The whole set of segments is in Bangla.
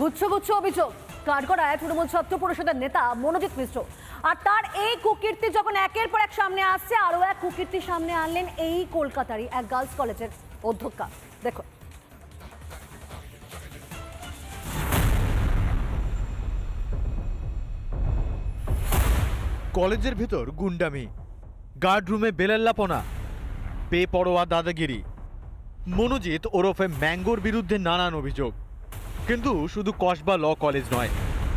গুচ্ছ গুচ্ছ অভিযোগ। কাঠগড়ায় তৃণমূল ছাত্র পরিষদের নেতা মনোজিৎ মিশ্র। আর তার এই কুকীর্তি যখন একের পর এক সামনে আসছে, আরও এক কুকীর্তি সামনে আনলেন এই কলকাতারই এক গার্লস কলেজের অধ্যক্ষা। দেখো কলেজের ভেতর গুন্ডামি গার্ড রুমে বেলাল্লাপনা, বেপরোয়া দাদাগিরি। মনোজিৎ ওরফে ম্যাঙ্গোর বিরুদ্ধে নানান অভিযোগ। কিন্তু শুধু কসবা ল কলেজ নয়,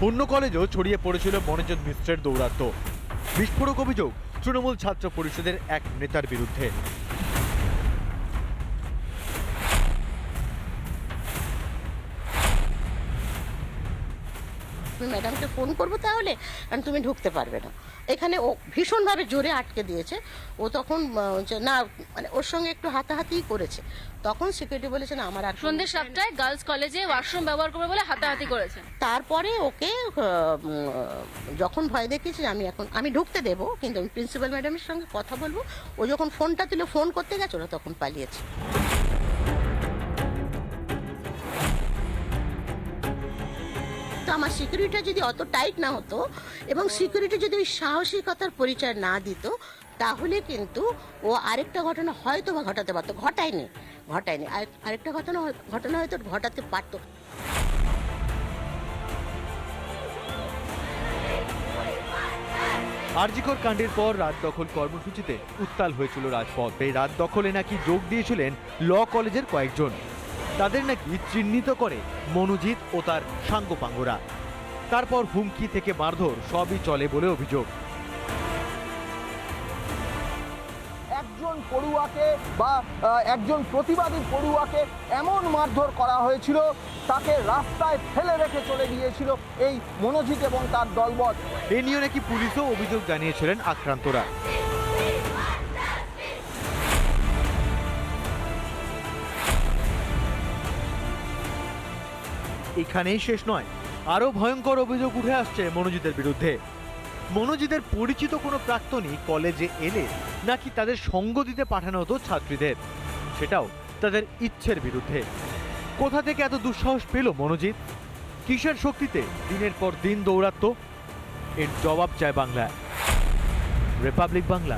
অন্য কলেজও ছড়িয়ে পড়েছিল মনোজন মিশ্রের দৌরাত্ম্য। বিস্ফোরক অভিযোগ, তৃণমূল ছাত্র পরিষদের এক নেতার বিরুদ্ধে। আমি ম্যাডামকে ফোন করব তাহলে কারণ তুমি ঢুকতে পারবে না। এখানে ও ভীষণভাবে জোরে আটকে দিয়েছে। ও তখন না মানে ওর সঙ্গে একটু হাতাহাতিই করেছে। তখন সিকিউরিটি বলেছে না আমার সন্ধ্যে সাতটায় গার্লস কলেজে ওয়াশরুম ব্যবহার করবে বলে হাতাহাতি করেছে। তারপরে ওকে যখন ভয় দেখিয়েছে আমি এখন আমি ঢুকতে দেবো কিন্তু আমি প্রিন্সিপাল ম্যাডামের সঙ্গে কথা বলব ও যখন ফোনটা তুলে ফোন করতে গেছে ওরা তখন পালিয়েছে। তো আমার সিকিউরিটিটা যদি অত টাইট না হতো এবং সিকিউরিটি যদি ওই সাহসিকতার পরিচয় না দিত, তাহলে কিন্তু ও আরেকটা ঘটনা হয়তো বা ঘটাতে পারতো। ঘটায়নি ঘটায়নি। আর- আরেকটা ঘটনা ঘটনা হয়তো ঘটাতে পারতো। আরজিকর কাণ্ডের পর রাত দখল কর্মসূচিতে উত্তাল হয়েছিল রাজপথ। এই রাত দখলে নাকি যোগ দিয়েছিলেন ল কলেজের কয়েকজন। তাদের নাকি চিহ্নিত করে মনোজিৎ ও তার সাঙ্গপাঙ্গরা। তারপর হুমকি থেকে মারধর সবই চলে বলে অভিযোগ। একজন পড়ুয়াকে বা একজন প্রতিবাদী পড়ুয়াকে এমন মারধর করা হয়েছিল তাকে রাস্তায় ফেলে রেখে চলে গিয়েছিল এই মনোজিৎ এবং তার দলবল। এ নিয়ে নাকি পুলিশও অভিযোগ জানিয়েছিলেন আক্রান্তরা। এখানেই শেষ নয়। আরও ভয়ঙ্কর অভিযোগ উঠে আসছে মনোজিতের বিরুদ্ধে। মনোজিতের পরিচিত কোনো প্রাক্তনী কলেজে এলে নাকি তাদের সঙ্গ দিতে পাঠানো হতো ছাত্রীদের? সেটাও তাদের ইচ্ছের বিরুদ্ধে। কোথা থেকে এত দুঃসাহস পেল মনোজিৎ? কিসের শক্তিতে দিনের পর দিন দৌড়াত্ম এর জবাব চায় বাংলা রিপাবলিক বাংলা।